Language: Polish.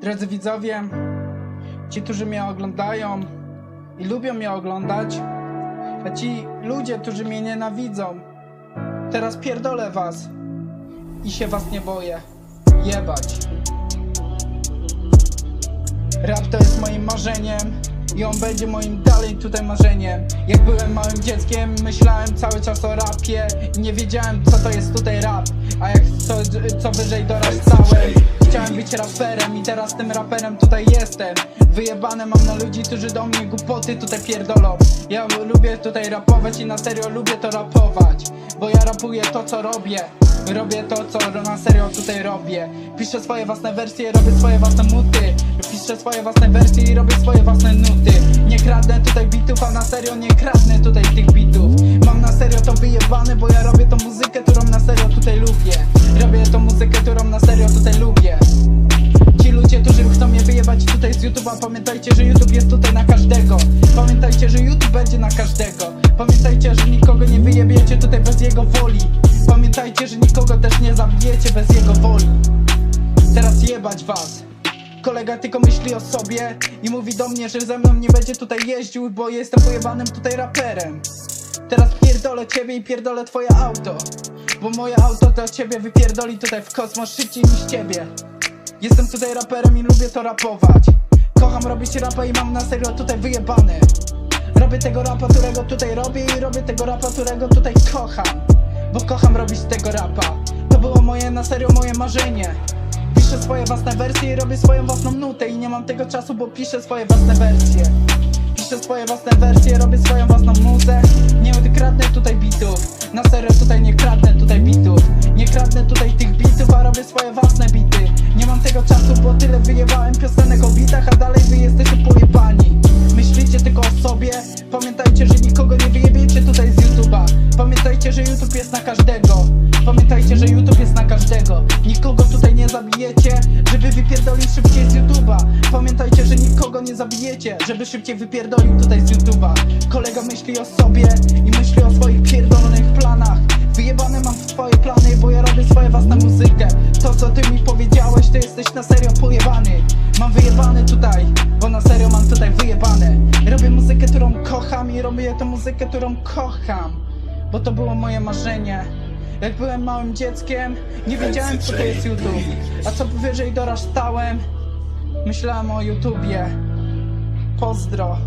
Drodzy widzowie, ci, którzy mnie oglądają i lubią mnie oglądać, a ci ludzie, którzy mnie nienawidzą, teraz pierdolę was i się was nie boję. Jebać. Rap to jest moim marzeniem i on będzie moim dalej tutaj marzeniem. Jak byłem małym dzieckiem, myślałem cały czas o rapie i nie wiedziałem co to jest tutaj rap. A jak co, co wyżej dorastałem, chciałem być raperem i teraz tym raperem tutaj jestem. Wyjebane mam na ludzi, którzy do mnie głupoty tutaj pierdolą. Ja lubię tutaj rapować i na serio lubię to rapować, bo ja rapuję to co robię. Robię to, co na serio tutaj robię Piszę swoje własne wersje, robię swoje własne nuty Piszę swoje własne wersje i robię swoje własne nuty Nie kradnę tutaj bitów, a na serio nie kradnę tutaj tych bitów serio tutaj lubię. Ci ludzie, którzy chcą mnie wyjebać tutaj z YouTube'a Pamiętajcie, że YouTube jest tutaj na każdego. Pamiętajcie, że YouTube będzie na każdego. Pamiętajcie, że nikogo nie wyjebiecie tutaj bez jego woli. Pamiętajcie, że nikogo też nie zabijecie bez jego woli. Teraz jebać was. Kolega tylko myśli o sobie i mówi do mnie, że ze mną nie będzie tutaj jeździł, bo jestem pojebanym tutaj raperem. Teraz pierdolę ciebie i pierdolę twoje auto Bo moje auto to ciebie wypierdoli tutaj w kosmos szybciej niż ciebie. Jestem tutaj raperem i lubię to rapować. Kocham robić rapa i mam na serio tutaj wyjebany. Robię tego rapa, którego tutaj robię i robię tego rapa, którego tutaj kocham. Bo kocham robić tego rapa. To było moje, na serio moje marzenie. Piszę swoje własne wersje i robię swoją własną nutę. I nie mam tego czasu, bo piszę swoje własne wersje. Piszę swoje własne wersje, robię swoją własną muzę. Nie kradnę tutaj bitów. Na serio tutaj nie kradnę tyle wyjebałem piosenek o bitach A dalej wy jesteście pojebani. Myślicie tylko o sobie? Pamiętajcie, że nikogo nie wyjebiecie tutaj z YouTube'a. Pamiętajcie, że YouTube jest na każdego. Pamiętajcie, że YouTube jest na każdego. Nikogo tutaj nie zabijecie Żeby wypierdolić szybciej z YouTube'a. Pamiętajcie, że nikogo nie zabijecie Żeby szybciej wypierdolił tutaj z YouTube'a. Kolega myśli o sobie I muzykę, którą kocham Bo to było moje marzenie jak byłem małym dzieckiem, nie wiedziałem co to jest YouTube. A co wyżej dorastałem, myślałem o YouTubie. Pozdro.